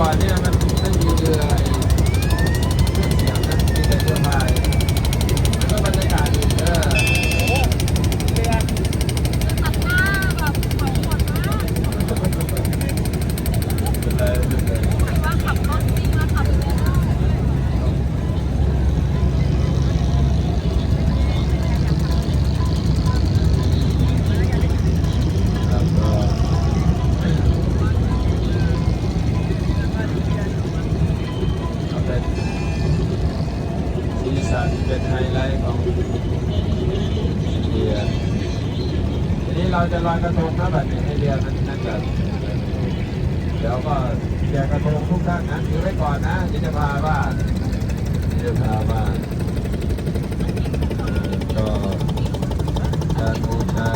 ก่อนเนี่ย เป็นไฮไลท์ของเดียทีนี้เราจะลอยกระทงนะแบบนี้ไอเดียนั้นนั่นจะเดี๋ยวก็แจกกระทงทุกท่านนะถือไว้ก่อนนะที่จะพาว่าเดี๋ยวพาว่าก็การบูชา